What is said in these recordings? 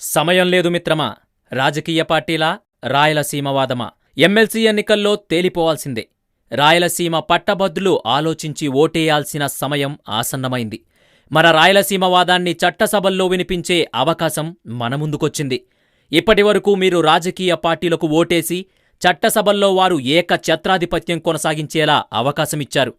సమయం లేదు మిత్రమా రాజకీయ పార్టీలా రాయలసీమవాదమా ఎమ్మెల్సీ ఎన్నికల్లో తేలిపోవాల్సిందే. రాయలసీమ పట్టభద్రులు ఆలోచించి ఓటేయాల్సిన సమయం ఆసన్నమైంది. మన రాయలసీమ వాదాన్ని చట్టసభల్లో వినిపించే అవకాశం మన ముందుకొచ్చింది. ఇప్పటివరకు మీరు రాజకీయ పార్టీలకు ఓటేసి చట్టసభల్లో వారు ఏక ఛత్రాధిపత్యం కొనసాగించేలా అవకాశమిచ్చారు.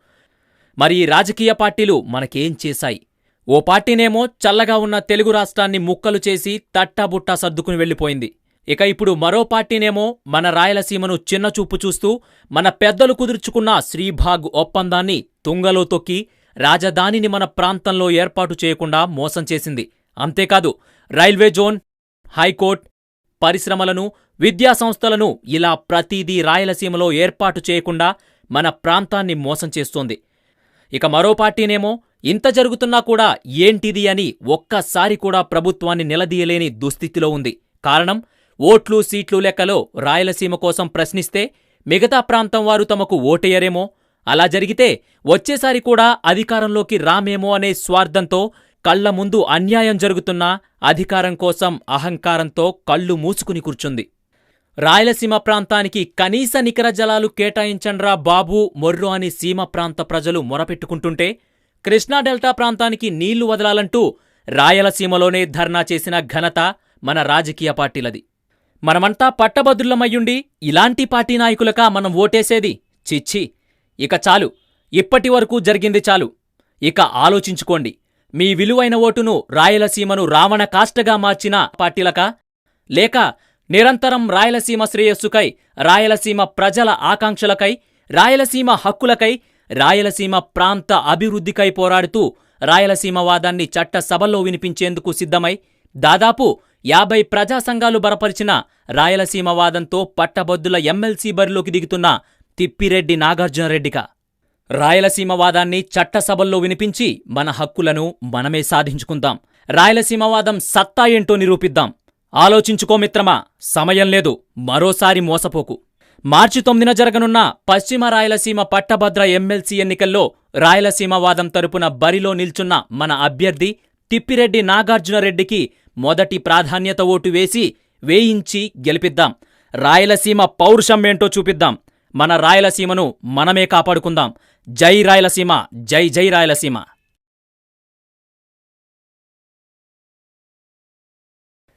మరి ఈ రాజకీయ పార్టీలు మనకేం చేశాయి? ఓ పార్టీనేమో చల్లగా ఉన్న తెలుగు రాష్ట్రాన్ని ముక్కలు చేసి తట్టాబుట్టా సర్దుకుని వెళ్ళిపోయింది. ఇక ఇప్పుడు మరో పార్టీనేమో మన రాయలసీమను చిన్నచూపు చూస్తూ మన పెద్దలు కుదుర్చుకున్న శ్రీభాగ్ ఒప్పందాన్ని తుంగలో తొక్కి రాజధానిని మన ప్రాంతంలో ఏర్పాటు చేయకుండా మోసం చేసింది. అంతేకాదు రైల్వే జోన్ హైకోర్ట్ పరిశ్రమలను విద్యా సంస్థలను ఇలా ప్రతిదీ రాయలసీమలో ఏర్పాటు చేయకుండా మన ప్రాంతాన్ని మోసం చేస్తోంది. ఇక మరో పార్టీనేమో ఇంత జరుగుతున్నా కూడా ఏంటిది అని ఒక్కసారి కూడా ప్రభుత్వాన్ని నిలదీయలేని దుస్థితిలో ఉంది. కారణం ఓట్లు సీట్లు లెక్కలో రాయలసీమ కోసం ప్రశ్నిస్తే మిగతా ప్రాంతం వారు తమకు ఓటేయరేమో అలా జరిగితే వచ్చేసారి కూడా అధికారంలోకి రామేమో అనే స్వార్థంతో కళ్ళ ముందు అన్యాయం జరుగుతున్నా అధికారం కోసం అహంకారంతో కళ్ళు మూసుకుని కూర్చుంది. రాయలసీమ ప్రాంతానికి కనీస నికర జలాలు కేటాయించండ్రా బాబూ మొర్రు అని సీమ ప్రాంత ప్రజలు మొరపెట్టుకుంటుంటే కృష్ణా డెల్టా ప్రాంతానికి నీళ్ళు వదలాలంటూ రాయలసీమలోనే ధర్నా చేసిన ఘనత మన రాజకీయ పార్టీలది. మనమంతా పట్టభద్రులమయ్యుండి ఇలాంటి పార్టీ నాయకులకా మనం ఓటేసేది? చిచ్చి! ఇక చాలు. ఇప్పటి వరకు జరిగింది చాలు. ఇక ఆలోచించుకోండి. మీ విలువైన ఓటును రాయలసీమను రావణ కాష్టగా మార్చిన పార్టీలకా? లేక నిరంతరం రాయలసీమ శ్రేయస్సుకై రాయలసీమ ప్రజల ఆకాంక్షలకై రాయలసీమ హక్కులకై రాయలసీమ ప్రాంత అభివృద్ధికై పోరాడుతూ రాయలసీమ వాదాన్ని చట్టసభల్లో వినిపించేందుకు సిద్ధమై దాదాపు యాభై ప్రజా సంఘాలు బలపరిచిన రాయలసీమ వాదంతో పట్టభద్దుల ఎమ్మెల్సీ బరిలోకి దిగుతున్న తిప్పిరెడ్డి నాగార్జునరెడ్డిక. రాయలసీమ వాదాన్ని చట్టసభల్లో వినిపించి మన హక్కులను మనమే సాధించుకుందాం. రాయలసీమ వాదం సత్తా ఏంటో నిరూపిద్దాం. ఆలోచించుకో మిత్రమా సమయం లేదు మరోసారి మోసపోకు. మార్చి తొమ్మిదిన జరగనున్న పశ్చిమ రాయలసీమ పట్టభద్ర ఎమ్మెల్సీ ఎన్నికల్లో రాయలసీమ వాదం తరపున బరిలో నిల్చున్న మన అభ్యర్థి తిప్పిరెడ్డి నాగార్జునరెడ్డికి మొదటి ప్రాధాన్యత ఓటు వేసి వేయించి గెలిపిద్దాం. రాయలసీమ పౌరుషం ఏంటో చూపిద్దాం. మన రాయలసీమను మనమే కాపాడుకుందాం. జై రాయలసీమ జై జై రాయలసీమ.